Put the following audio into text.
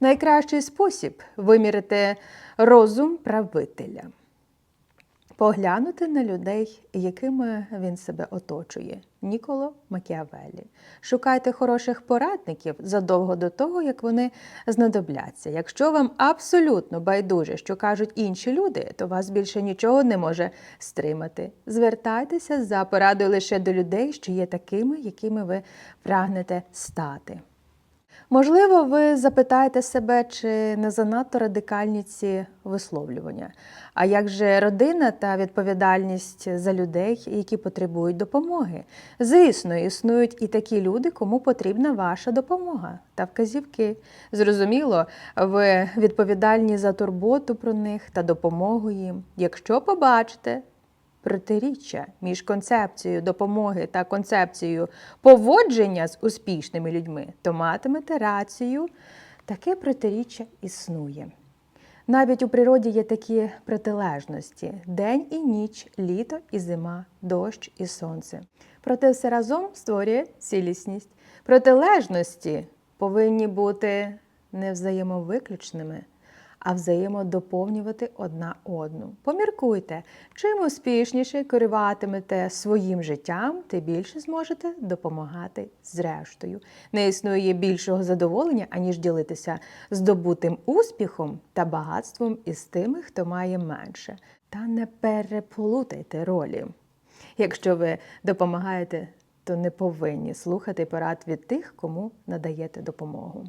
Найкращий спосіб вимірити розум правителя. Поглянути на людей, якими він себе оточує. Ніколо Макіавеллі. Шукайте хороших порадників задовго до того, як вони знадобляться. Якщо вам абсолютно байдуже, що кажуть інші люди, то вас більше нічого не може стримати. Звертайтеся за порадою лише до людей, що є такими, якими ви прагнете стати. Можливо, ви запитаєте себе, чи не занадто радикальні ці висловлювання. А як же родина та відповідальність за людей, які потребують допомоги? Звісно, існують і такі люди, кому потрібна ваша допомога та вказівки. Зрозуміло, ви відповідальні за турботу про них та допомогу їм. Якщо побачите, протиріччя між концепцією допомоги та концепцією поводження з успішними людьми, то матимете рацію, таке протиріччя існує. Навіть у природі є такі протилежності: день і ніч, літо і зима, дощ і сонце. Проте все разом створює цілісність. Протилежності повинні бути не взаємовиключними, а взаємодоповнювати одна одну. Поміркуйте, чим успішніше керуватимете своїм життям, тим більше зможете допомагати зрештою. Не існує більшого задоволення, аніж ділитися здобутим успіхом та багатством із тими, хто має менше. Та не переплутайте ролі. Якщо ви допомагаєте, то не повинні слухати порад від тих, кому надаєте допомогу.